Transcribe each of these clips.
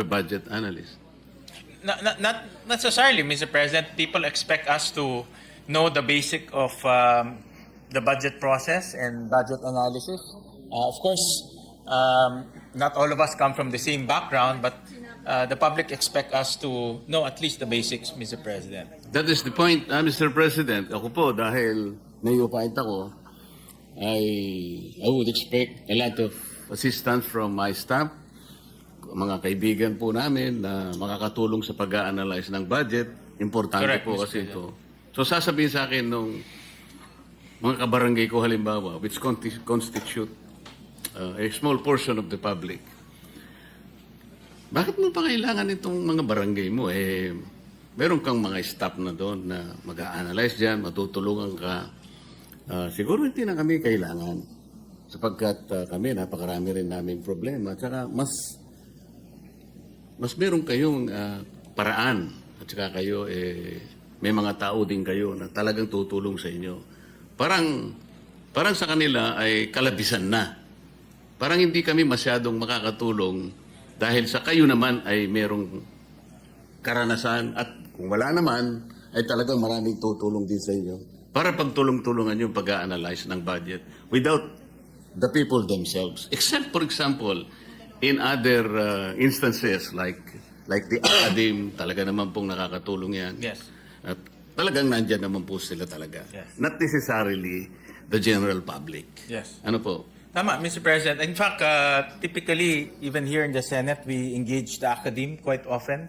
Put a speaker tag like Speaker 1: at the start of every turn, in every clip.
Speaker 1: a budget analyst.
Speaker 2: Not, not, not necessarily, Mr. President. People expect us to know the basic of um, the budget process and budget analysis. Uh, of course, um, not all of us come from the same background, but uh, the public expect us to know at least the basics, Mr. President.
Speaker 1: That is the point, uh, Mr. President. Ako po, dahil neophyte ako, I, I would expect a lot of assistance from my staff, mga kaibigan po namin na makakatulong sa pag-a-analyze ng budget. Importante
Speaker 2: Correct,
Speaker 1: po
Speaker 2: Mr.
Speaker 1: kasi ito. So sasabihin sa akin nung mga kabarangay ko halimbawa, which constitute uh, a small portion of the public, bakit mo pa kailangan itong mga barangay mo? Eh, meron kang mga staff na doon na mag-a-analyze dyan, matutulungan ka. Ah, siguro hindi na kami kailangan sapagkat ah, kami napakarami rin naming problema. At saka mas mas meron kayong ah, paraan at saka kayo eh, may mga tao din kayo na talagang tutulong sa inyo. Parang parang sa kanila ay kalabisan na. Parang hindi kami masyadong makakatulong dahil sa kayo naman ay merong karanasan at kung wala naman ay talagang maraming tutulong din sa inyo para pagtulong-tulungan yung pag-analyze ng budget without the people themselves. Except, for example, in other uh, instances like like the academe, talaga naman pong nakakatulong yan.
Speaker 2: Yes.
Speaker 1: At talagang nandyan naman po sila talaga.
Speaker 2: Yes.
Speaker 1: Not necessarily the general public.
Speaker 2: Yes.
Speaker 1: Ano po?
Speaker 2: Tama, Mr. President. In fact, uh, typically, even here in the Senate, we engage the academe quite often,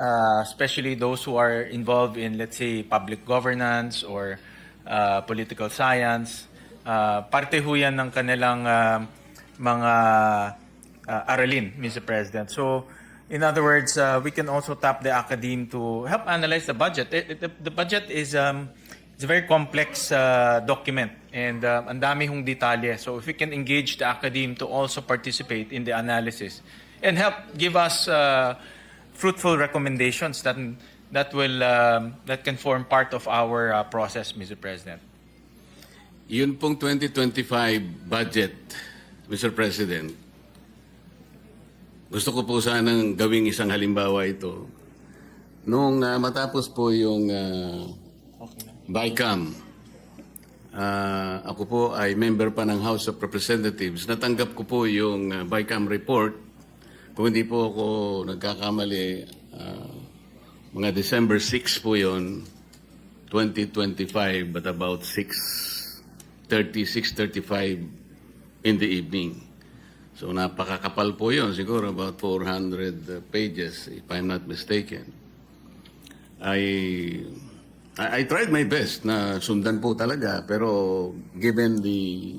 Speaker 2: uh, especially those who are involved in, let's say, public governance or uh, political science. Uh, parte ho yan ng kanilang uh, mga uh, aralin, Mr. President. So, in other words, uh, we can also tap the academe to help analyze the budget. It- it- the, the budget is um, it's a very complex uh, document and uh, ang dami hong detalye. So if we can engage the academe to also participate in the analysis and help give us uh, fruitful recommendations that that will um, that can form part of our uh, process, Mr. President.
Speaker 1: Yun pong 2025 budget, Mr. President, gusto ko po sanang gawing isang halimbawa ito. Nung ah, matapos po yung uh, BICAM, ah, ako po ay member pa ng House of Representatives. Natanggap ko po yung ah, BICAM report. Kung hindi po ako nagkakamali, ah, mga December 6 po yon 2025, but about 6.30, 6.35 in the evening. So napakakapal po yun, siguro about 400 pages, if I'm not mistaken. I, I, I tried my best na sundan po talaga, pero given the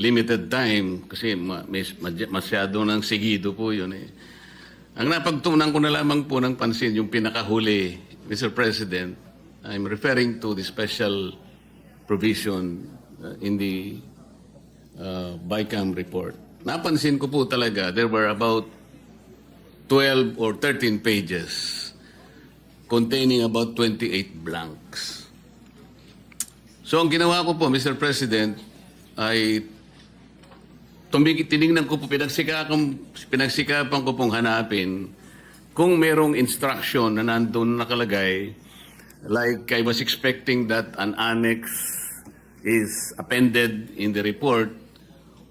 Speaker 1: limited time, kasi ma, mas, masyado nang sigido po yun eh. Ang napagtunan ko na lamang po ng pansin, yung pinakahuli, Mr. President, I'm referring to the special provision uh, in the uh, BICAM report. Napansin ko po talaga, there were about 12 or 13 pages containing about 28 blanks. So ang ginawa ko po, Mr. President, ay tumig tinignan ko po, pinagsikapan, pinagsikapan ko pong hanapin kung merong instruction na nandun nakalagay, like I was expecting that an annex is appended in the report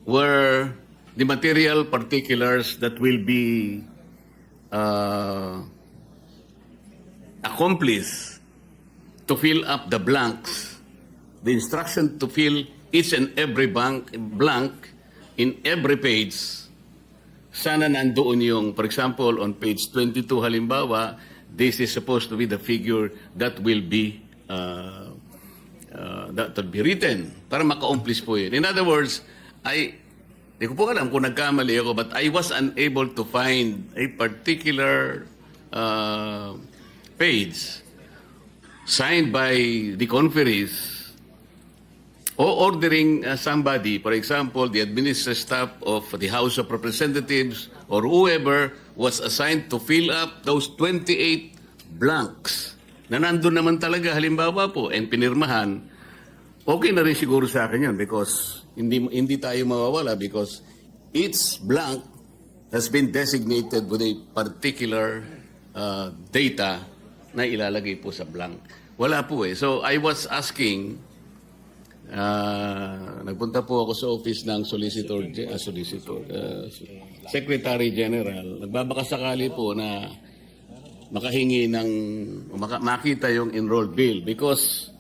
Speaker 1: where the material particulars that will be uh, accomplished to fill up the blanks, the instruction to fill each and every blank, blank in every page, sana nandoon yung, for example, on page 22 halimbawa, this is supposed to be the figure that will be uh, uh, that will be written para maka-accomplish po yun. In other words, I Di ko po alam kung nagkamali ako, but I was unable to find a particular uh, page signed by the conferees o ordering uh, somebody, for example, the administrative staff of the House of Representatives or whoever was assigned to fill up those 28 blanks na nandun naman talaga. Halimbawa po and pinirmahan, okay na rin siguro sa akin yun because hindi hindi tayo mawawala because each blank has been designated with a particular uh, data na ilalagay po sa blank. Wala po eh. So I was asking, uh, nagpunta po ako sa office ng Solicitor, ah, Solicitor, uh, Secretary General. Nagbabakasakali po na makahingi ng, maka, makita yung enrolled bill because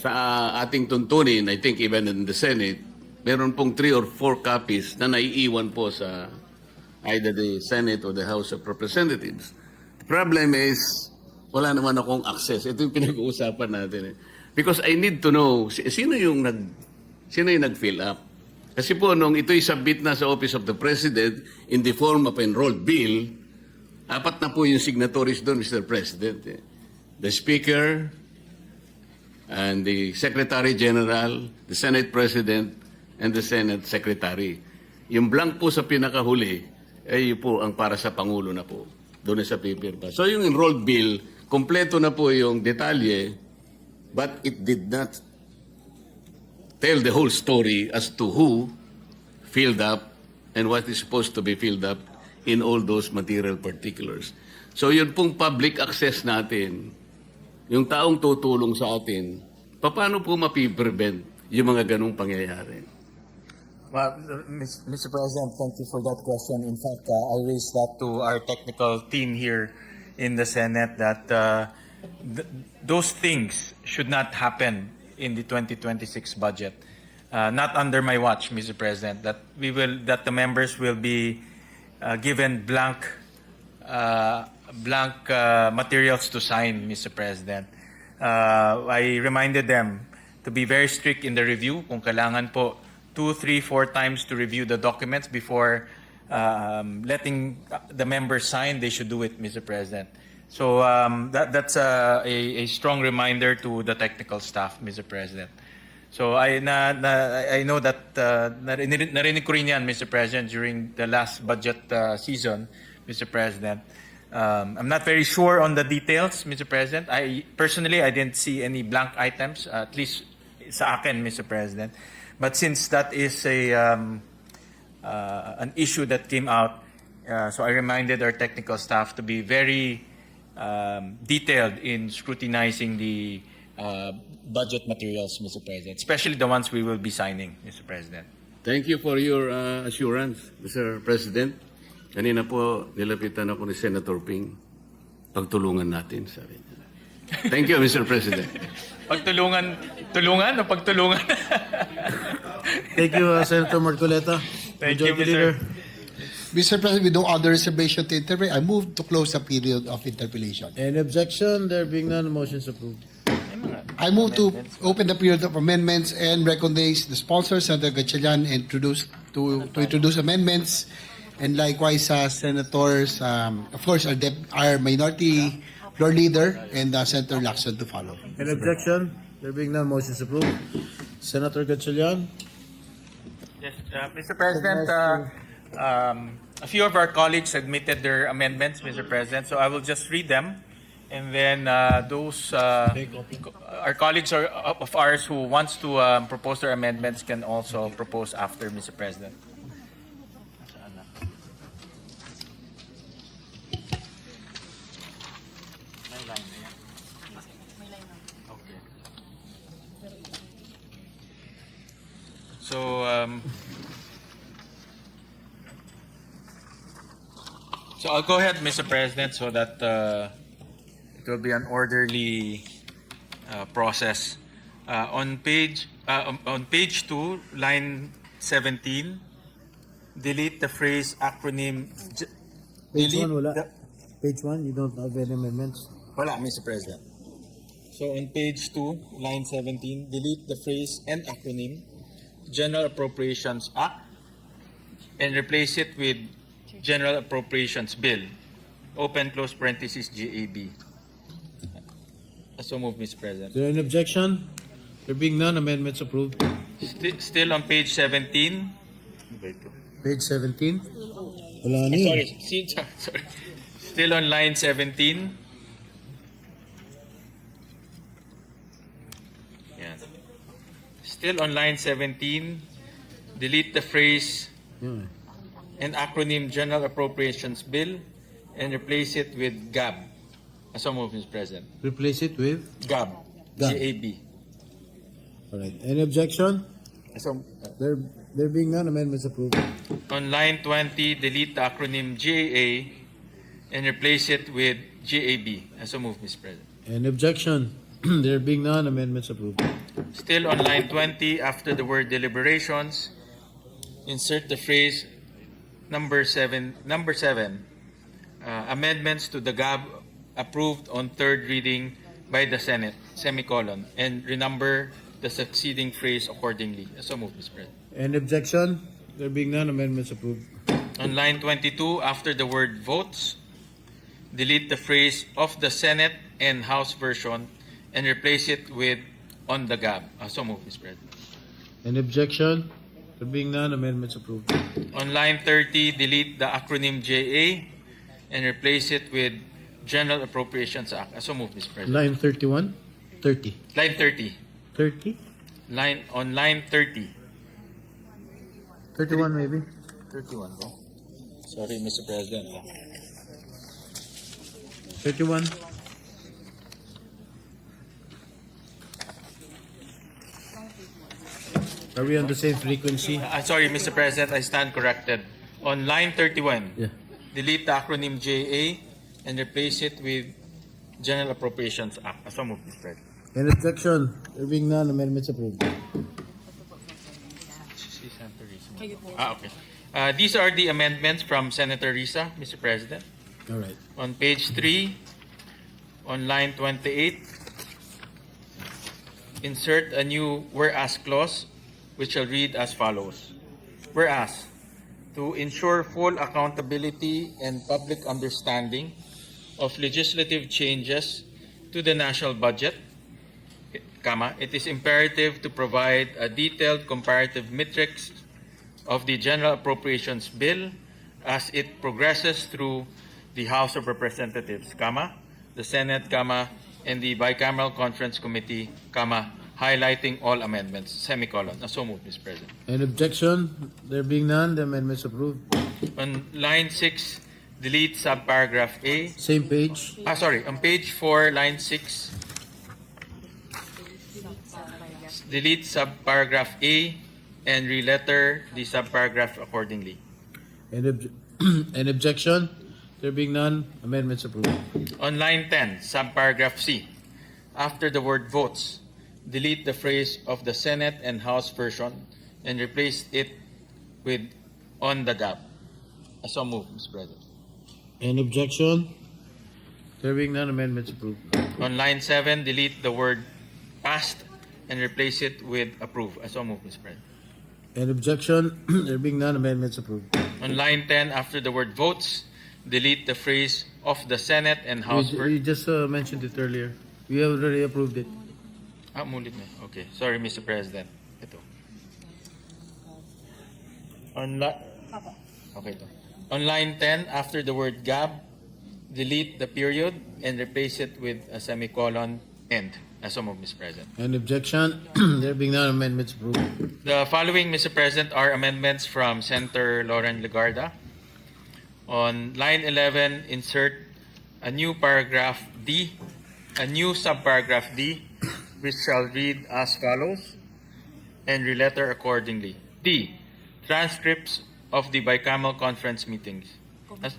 Speaker 1: sa uh, ating tuntunin, I think even in the Senate, meron pong three or four copies na naiiwan po sa either the Senate or the House of Representatives. The problem is, wala naman akong access. Ito yung pinag-uusapan natin. Eh. Because I need to know, si- sino yung nag, sino yung nag-fill up? Kasi po, nung ito'y submit na sa Office of the President in the form of enrolled bill, apat na po yung signatories doon, Mr. President. eh. The Speaker, and the Secretary General, the Senate President, and the Senate Secretary. Yung blank po sa pinakahuli, ay po ang para sa Pangulo na po. Doon sa pipirma. So yung enrolled bill, kompleto na po yung detalye, but it did not tell the whole story as to who filled up and what is supposed to be filled up in all those material particulars. So yun pong public access natin, yung taong tutulong sa atin, paano po mapiprevent yung mga ganong pangyayari?
Speaker 2: Well, Mr. President, thank you for that question. In fact, uh, I raised that to our technical team here in the Senate that uh, th- those things should not happen in the 2026 budget. Uh, not under my watch, Mr. President. That we will, that the members will be uh, given blank, uh, blank uh, materials to sign, Mr. President. Uh, I reminded them to be very strict in the review. Kung kailangan po two, three, four times to review the documents before um, letting the members sign, they should do it, Mr. President. So um, that, that's a, a, a strong reminder to the technical staff, Mr. President. So I na, na I know that uh, narinig, ko rin yan, Mr. President, during the last budget uh, season, Mr. President. Um, I'm not very sure on the details, Mr. President. I personally I didn't see any blank items, at least sa akin, Mr. President. But since that is a um, uh, an issue that came out, uh, so I reminded our technical staff to be very um, detailed in scrutinizing the uh, budget materials, Mr. President, especially the ones we will be signing, Mr. President.
Speaker 1: Thank you for your uh, assurance, Mr. President. Kanina po, nilapitan ako ni Senator Ping. Pagtulungan natin, sabi niya. Thank you, Mr. President.
Speaker 2: Pagtulungan, tulungan o pagtulungan?
Speaker 3: Thank you, uh, Senator Marcoleta.
Speaker 2: Thank you,
Speaker 3: Majority
Speaker 2: Mr.
Speaker 3: Leader.
Speaker 4: Mr. President, with no other reservation to interpret, I move to close the period of interpellation.
Speaker 3: Any objection? There being none, motion is approved.
Speaker 4: I move to open the period of amendments and recognize the sponsor, Senator Gatchalian, introduce to, to introduce amendments, and likewise uh, senators, um, of course, our, dep- our minority floor leader and uh, Senator Lacson to follow.
Speaker 3: Any objection? There being none, motion is approved. Senator Gatchalian.
Speaker 2: Yes, uh, Mr. President, uh, um, a few of our colleagues submitted their amendments, Mr. President, so I will just read them. And then uh, those, uh, our colleagues are, of ours who wants to um, propose their amendments can also propose after, Mr. President. So, um, so I'll go ahead, Mr. President, so that uh, it will be an orderly uh, process. Uh, on page uh, on- on page two, line seventeen, delete the phrase acronym.
Speaker 3: Page
Speaker 2: delete
Speaker 3: one, wala.
Speaker 2: the-
Speaker 3: Page one, you don't have any amendments.
Speaker 2: Wala, Mr. President. So on page 2, line 17, delete the phrase and acronym General Appropriations Act and replace it with General Appropriations Bill. Open close parenthesis GAB. So move, Mr.
Speaker 3: Is
Speaker 2: President.
Speaker 3: there any objection? There being none, amendments approved.
Speaker 2: Sti- still on page 17.
Speaker 3: Page 17. Wala na
Speaker 2: Sorry,
Speaker 3: yun.
Speaker 2: see, sorry. Still on line 17. Yan. Still on line 17, delete the phrase
Speaker 3: Yun.
Speaker 2: and acronym General Appropriations Bill and replace it with GAB. So move, Mr. President.
Speaker 3: Replace it with?
Speaker 2: GAB.
Speaker 3: GAB.
Speaker 2: G-A-B.
Speaker 3: All right. Any objection?
Speaker 2: So,
Speaker 3: There, there being none, amendments approved.
Speaker 2: on line 20, delete the acronym GAA and replace it with GAB. So move, Mr. President.
Speaker 3: Any objection? There being none, amendments approved.
Speaker 2: Still on line 20, after the word deliberations, insert the phrase number seven, number seven, uh, amendments to the GAB approved on third reading by the Senate, semicolon, and renumber the succeeding phrase accordingly. So move, Mr. President.
Speaker 3: Any objection? There being none, amendments approved.
Speaker 2: On line 22, after the word votes, delete the phrase of the Senate and House version and replace it with on the GAB. Ah, so move, Mr. President.
Speaker 3: Any objection? There being none, amendments approved.
Speaker 2: On line 30, delete the acronym JA and replace it with General Appropriations Act. Ah, so move, Mr. President.
Speaker 3: Line 31? 30.
Speaker 2: Line 30.
Speaker 3: 30?
Speaker 2: Line on line 30.
Speaker 3: 31 maybe?
Speaker 2: 31 bro. Sorry, Mr. President.
Speaker 3: 31? Are we on the same frequency?
Speaker 2: Uh, sorry, Mr. President, I stand corrected. On line 31,
Speaker 3: Yeah.
Speaker 2: delete the acronym JA and replace it with General Appropriations Act. So move, Mr. President.
Speaker 3: Any objection? There being none, amendments approved.
Speaker 2: Ah, okay. Uh, these are the amendments from Senator Risa, Mr. President.
Speaker 3: All right.
Speaker 2: On page 3, on line 28, insert a new whereas clause which shall read as follows. Whereas, to ensure full accountability and public understanding of legislative changes to the national budget, comma, it is imperative to provide a detailed comparative matrix of the General Appropriations Bill as it progresses through the House of Representatives, comma, the Senate, comma, and the Bicameral Conference Committee, comma, highlighting all amendments, semicolon. Uh, So moved, Mr. President.
Speaker 3: Any objection? There being none, the amendments approved.
Speaker 2: On line 6, delete subparagraph A.
Speaker 3: Same page.
Speaker 2: Ah, sorry, on page 4, line 6, delete subparagraph A and re-letter the subparagraph accordingly.
Speaker 3: Any, obj- any objection? There being none, amendments approved.
Speaker 2: On line 10, subparagraph C, after the word votes, delete the phrase of the Senate and House version and replace it with on the gap. Uh, So move, Mr. President.
Speaker 3: Any objection? There being none, amendments approved.
Speaker 2: On line 7, delete the word passed and replace it with approve. Uh, So move, Mr. President.
Speaker 3: Any objection? There being none, amendments approved.
Speaker 2: On line 10, after the word votes, delete the phrase of the Senate and House
Speaker 3: You,
Speaker 2: version.
Speaker 3: you just uh, mentioned it earlier. We have already approved it.
Speaker 2: Ah, mulit na. Okay. Sorry, Mr. President. Ito. On la- Okay, ito. On line 10, after the word GAB, delete the period and replace it with a semicolon end. As so moved, Mr. President.
Speaker 3: Any objection? there being none, amendments approved.
Speaker 2: The following, Mr. President, are amendments from Senator Lauren Legarda. On line 11, insert a new paragraph D, a new subparagraph D, which shall read as follows, and re-letter accordingly. D, transcripts of the bicameral conference meetings. As-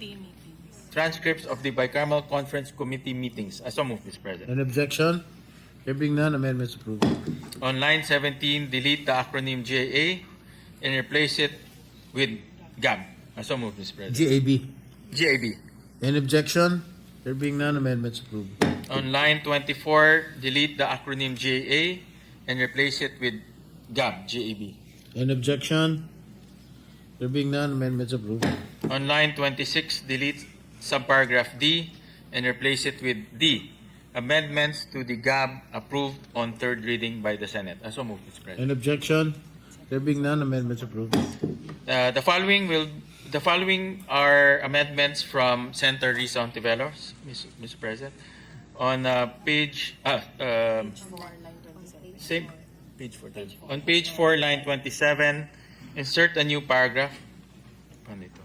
Speaker 2: Transcripts of the bicameral conference committee meetings. As so moved, Mr. President.
Speaker 3: Any objection? There being none, amendments approved.
Speaker 2: On line 17, delete the acronym JA and replace it with GAB. Uh, So moved, Mr. President.
Speaker 3: GAB.
Speaker 2: GAB.
Speaker 3: Any objection? There being none, amendments approved.
Speaker 2: On line 24, delete the acronym JA and replace it with GAB, GAB.
Speaker 3: Any objection? There being none, amendments approved.
Speaker 2: On line 26, delete subparagraph D and replace it with D. Amendments to the GAB approved on third reading by the Senate. Uh, So moved, Mr. President.
Speaker 3: Any objection? There being none, amendments approved.
Speaker 2: Uh, the following will the following are amendments from Senator Risa Ontiveros. Mr. President. On uh, page uh, um, same page four. On page four, line twenty-seven, insert a new paragraph. Paano ito?